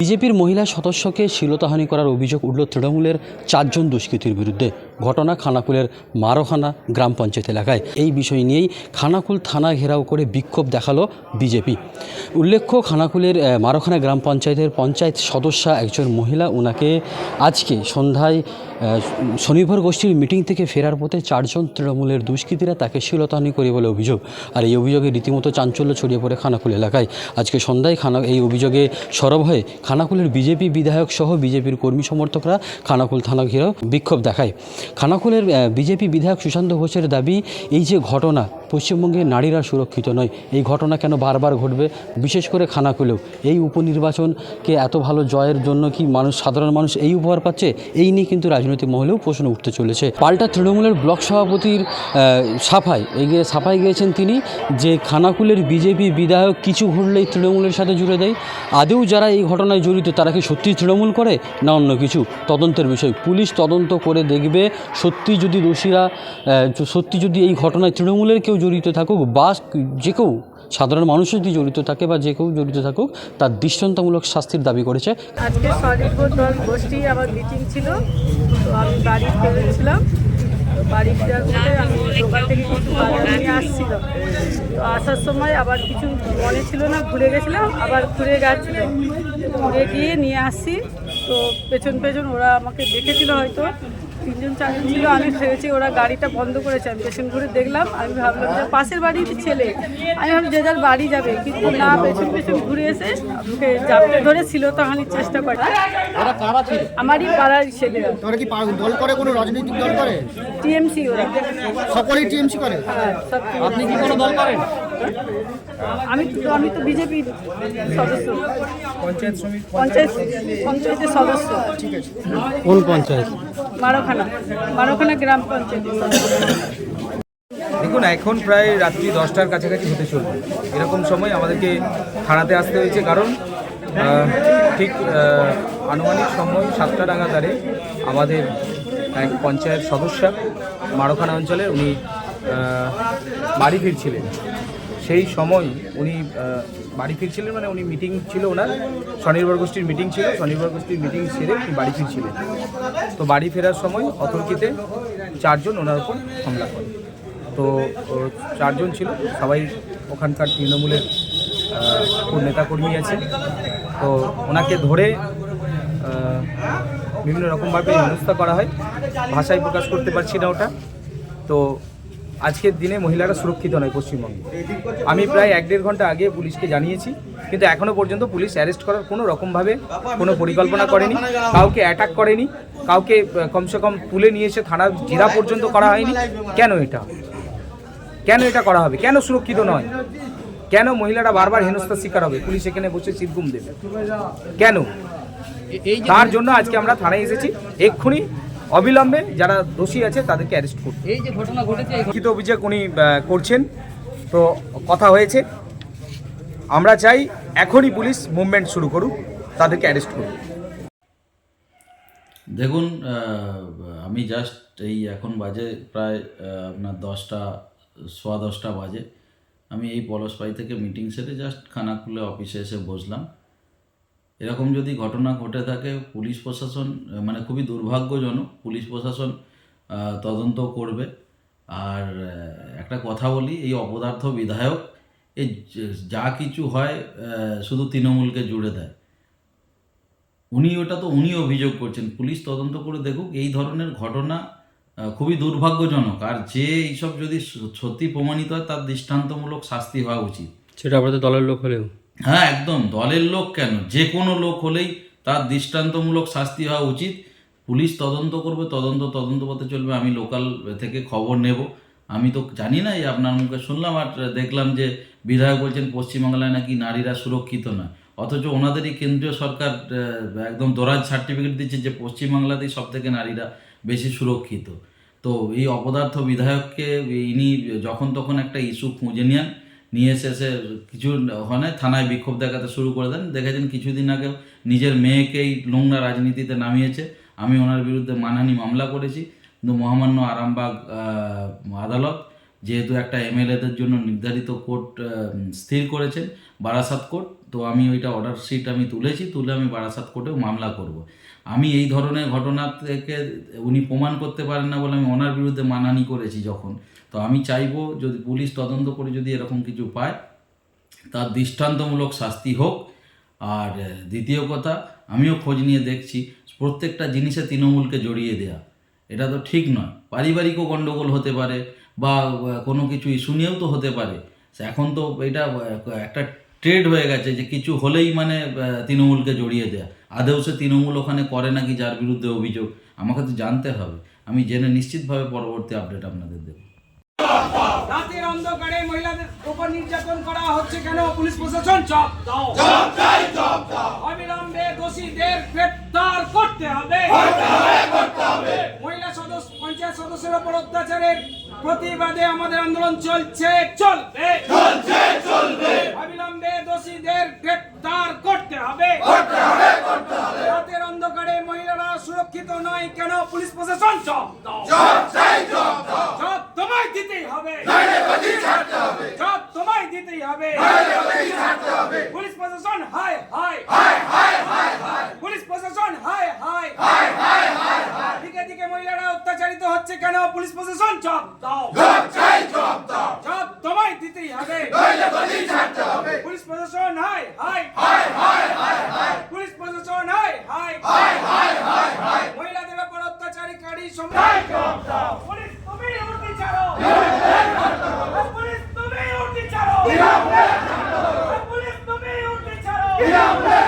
বিজেপির মহিলা সদস্যকে শ্লীলতাহানি করার অভিযোগ উঠল তৃণমূলের চারজন দুষ্কৃতীর বিরুদ্ধে। ঘটনা খানাকুলের মারোখানা গ্রাম পঞ্চায়েত এলাকায়। এই বিষয় নিয়েই খানাকুল থানা ঘেরাও করে বিক্ষোভ দেখাল বিজেপি। উল্লেখ্য, খানাকুলের মারোখানা গ্রাম পঞ্চায়েতের পঞ্চায়েত সদস্যা একজন মহিলা ওনাকে আজকে সন্ধ্যায় স্বনির্ভর গোষ্ঠীর মিটিং থেকে ফেরার পথে চারজন তৃণমূলের দুষ্কৃতীরা তাকে শ্লীলতাহানি করে বলে অভিযোগ। আর এই অভিযোগে রীতিমতো চাঞ্চল্য ছড়িয়ে পড়ে খানাকুল এলাকায়। আজকে সন্ধ্যায় খানা, এই অভিযোগে সরব হয়ে খানাকুলের বিজেপি বিধায়ক সহ বিজেপির কর্মী সমর্থকরা খানাকুল থানা ঘিরেও বিক্ষোভ দেখায়। খানাকুলের বিজেপি বিধায়ক সুশান্ত ঘোষের দাবি এই যে ঘটনা পশ্চিমবঙ্গে নারীরা সুরক্ষিত নয়। এই ঘটনা কেন বারবার ঘটবে? বিশেষ করে খানাকুলেও। এই উপনির্বাচনকে এত ভালো জয়ের জন্য কি মানুষ, সাধারণ মানুষ এই উপহার পাচ্ছে? এই নিয়ে কিন্তু রাজনৈতিক মহলেও প্রশ্ন উঠতে চলেছে। পাল্টা তৃণমূলের ব্লক সভাপতির সাফাই, এগিয়ে সাফাই গিয়েছেন তিনি যে খানাকুলের বিজেপি বিধায়ক কিছু ঘটলেই তৃণমূলের সাথে জুড়ে দেয়। আদেও যারা এই ঘটনায় জড়িত, তারা কি সত্যি তৃণমূল করে না অন্য কিছু? তদন্তের বিষয়। পুলিশ তদন্ত করে দেখবে সত্যি যদি দোষীরা সত্যি যদি এই ঘটনায় তৃণমূলের কেউ জড়িত থাকুক বা যে কেউ সাধারণ মানুষ যদি জড়িত থাকে বা যে কেউ জড়িত থাকুক, তার দৃষ্টান্তমূলক শাস্তির দাবি করেছে। আজকে স্বনির্ভর দল গোষ্ঠী আমার মিটিং ছিল। আমি বাড়ি ফিরেছিলাম। তো বাড়ি ফেরার আমি দোকান থেকে নিয়ে আসছিলাম। তো আসার সময় আবার কিছু মনে ছিল না ঘুরে গেছিলাম, আবার ঘুরে গেছিলাম ঘুরে গিয়ে নিয়ে আসছি তো পেছন পেছন ওরা আমাকে দেখেছিল হয়তো। তিনজন চারজন ছিল আমি ভেবেছি ওরা গাড়িটা বন্ধ করেছে আমি পেছন ঘুরে দেখলাম আমি ভাবলাম যে পাশের বাড়ির ছেলে। আমি ভাবলাম যে যার বাড়ি যাবে কিন্তু না পেছন পেছন ঘুরে এসে আমাকে জাপটে ধরে ছিল তাহানির চেষ্টা করে আমারই পাড়ার ছেলে। তোরা কি দল করে কোনো রাজনৈতিক দল করে? টিএমসি ওরা। সকলেই টিএমসি করে? হ্যাঁ আপনি কি কোনো দল করেন? আমি তো আমি তো বিজেপি সদস্য। পঞ্চায়েত পঞ্চায়েত পঞ্চায়েতের সদস্য। ঠিক আছে। কোন পঞ্চায়েত? দেখুন, এখন প্রায় রাত্রি দশটার কাছাকাছি হতে চলবে। এরকম সময় আমাদেরকে থানাতে আসতে হয়েছে, কারণ ঠিক আনুমানিক সময় সাতটা নাগাদারে আমাদের এক পঞ্চায়েত সদস্যা মারোখানা অঞ্চলে উনি বাড়ি ফিরছিলেন। সেই সময় উনি বাড়ি ফিরছিলেন মানে উনি মিটিং ছিল ওনার। স্বনির্ভর গোষ্ঠীর মিটিং ছিল, স্বনির্ভর গোষ্ঠীর মিটিং সেরে উনি বাড়ি ফিরছিলেন। তো বাড়ি ফেরার সময় অতর্কিতে চারজন ওনার উপর হামলা করে। তো চারজন ছিল, সবাই ওখানকার তৃণমূলের নেতাকর্মী আছে। তো ওনাকে ধরে বিভিন্ন রকমভাবে হেনস্থা করা হয়। ভাষায় প্রকাশ করতে পারছি না ওটা। তো আজকের দিনে মহিলারা সুরক্ষিত নয় পশ্চিমবঙ্গে। আমি প্রায় এক দেড় ঘণ্টা আগে পুলিশকে জানিয়েছি কিন্তু এখনও পর্যন্ত পুলিশ অ্যারেস্ট করার কোনো রকমভাবে কোনো পরিকল্পনা করেনি কাউকে অ্যাটাক করেনি কাউকে কমসে কম তুলে নিয়ে এসে থানার জেরা পর্যন্ত করা হয়নি। কেন এটা? কেন এটা করা হবে? কেন সুরক্ষিত নয়? কেন মহিলারা বারবার হেনস্থার শিকার হবে? পুলিশ এখানে বসে সিটগুম দেবে। কেন? তার জন্য আজকে আমরা থানায় এসেছি। এক্ষুনি অবিলম্বে যারা দোষী আছে তাদেরকে অ্যারেস্ট করতে এই যে ঘটনা ঘটেছে লিখিত অভিযোগ উনি করছেন। তো কথা হয়েছে আমরা চাই এখনই পুলিশ মুভমেন্ট শুরু করুক তাদেরকে অ্যারেস্ট করুক। দেখুন আহ, আমি জাস্ট এই এখন বাজে প্রায় আহ, আপনার দশটা সোয়া দশটা বাজে। আমি এই পলসপাই থেকে মিটিং সেরে জাস্ট খানাকুলে অফিসে এসে বসলাম। এরকম যদি ঘটনা ঘটে থাকে, পুলিশ প্রশাসন মানে খুবই দুর্ভাগ্যজনক, পুলিশ প্রশাসন তদন্ত করবে। আর একটা কথা বলি, এই অপদার্থ বিধায়ক এই যা কিছু হয় শুধু তৃণমূলকে জুড়ে দেয়। উনি, ওটা তো উনি অভিযোগ করছেন। পুলিশ তদন্ত করে দেখুক, এই ধরনের ঘটনা খুবই দুর্ভাগ্যজনক। আর যে এইসব যদি সত্যি প্রমাণিত হয়, তার দৃষ্টান্তমূলক শাস্তি হওয়া উচিত। সেটা আমাদের দলের লোক হলেও। হ্যাঁ একদম। দলের লোক কেন? যে কোনো লোক হলেই তার দৃষ্টান্তমূলক শাস্তি হওয়া উচিত। পুলিশ তদন্ত করবে, তদন্ত তদন্ত পথে চলবে। আমি লোকাল থেকে খবর নেব। আমি তো জানি না আপনার মুখে শুনলাম আর দেখলাম যে বিধায়ক বলছেন, পশ্চিমবাংলায় নাকি নারীরা সুরক্ষিত নয় অথচ ওনাদেরই কেন্দ্রীয় সরকার একদম দরাজ সার্টিফিকেট দিচ্ছে যে পশ্চিমবাংলাতেই সব থেকে নারীরা বেশি সুরক্ষিত। তো এই অপদার্থ বিধায়ককে, ইনি যখন তখন একটা ইস্যু খুঁজে নেন নিয়ে এসে এসে কিছু ওখানে থানায় বিক্ষোভ দেখাতে শুরু করে দেন। দেখেছেন কিছুদিন আগে নিজের মেয়েকেই নোংরা রাজনীতিতে নামিয়েছে। আমি ওনার বিরুদ্ধে মানহানি মামলা করেছি। কিন্তু মহামান্য আরামবাগ আদালত যেহেতু একটা এমএলএদের জন্য নির্ধারিত কোর্ট স্থির করেছেন, বারাসাত কোর্ট, তো আমি ওইটা অর্ডার শিট আমি তুলেছি, তুলে আমি বারাসাত কোর্টেও মামলা করব। আমি এই ধরনের ঘটনা থেকে উনি প্রমাণ করতে পারেন না বলে আমি ওনার বিরুদ্ধে মানানি করেছি যখন। তো আমি চাইব যদি পুলিশ তদন্ত করে যদি এরকম কিছু পায়, তার দৃষ্টান্তমূলক শাস্তি হোক। আর দ্বিতীয় কথা, আমিও খোঁজ নিয়ে দেখছি, প্রত্যেকটা জিনিসে তৃণমূলকে জড়িয়ে দেয়া। এটা তো ঠিক নয়। পারিবারিকও গণ্ডগোল হতে পারে বা কোনো কিছু ইস্যু নিয়েও তো হতে পারে। এখন তো এটা একটা ট্রেড হয়ে গেছে যে কিছু হলেই মানে তৃণমূলকে জড়িয়ে দেয়া। আদেও সে তৃণমূল ওখানে করে নাকি যার বিরুদ্ধে অভিযোগ? আমাকে তো জানতে হবে। আমি জেনে নিশ্চিতভাবে পরবর্তী আপডেট আপনাদের দেবো। রাতের অন্ধকারে মহিলাদের উপর নির্যাতন করা হচ্ছে কেন? পুলিশ প্রশাসন চাপ দাও। অবিলম্বে দোষীদের গ্রেপ্তার করতে হবে। মহিলা সদস্য পঞ্চায়েত সদস্যের উপর অত্যাচারের প্রতিবাদে আমাদের আন্দোলন চলছে চলবে। চলছে চলবে। অবিলম্বে দোষীদের গ্রেপ্তার করতে হবে। করতে হবে করতে হবে। রাতের অন্ধকারে মহিলারা সুরক্ষিত নয় কেন পুলিশ প্রশাসন চাপ দাও। জব তোমায় দিতেই হবে। নাইলে বাজি ছাড়তে হবে। জব তোমায় দিতেই হবে। নাইলে বাজি ছাড়তে হবে। পুলিশ প্রশাসন হাই হাই পুলিশ প্রশাসন হাই হাই দিকে দিকে মহিলারা অত্যাচারিত হচ্ছে কেন পুলিশ প্রশাসন জব দাও জব তোমায় দিতেই হবে পুলিশ প্রশাসন হাই হাই পুলিশ প্রশাসন হাই হাই মহিলাদের উপর অত্যাচারীকারী সম্রাট পুলিশ তুমি উঠতে ছাড়ো পুলিশ তুমি উঠতে ছাড়ো পুলিশ তুমি উঠতে ছাড়ো কেউ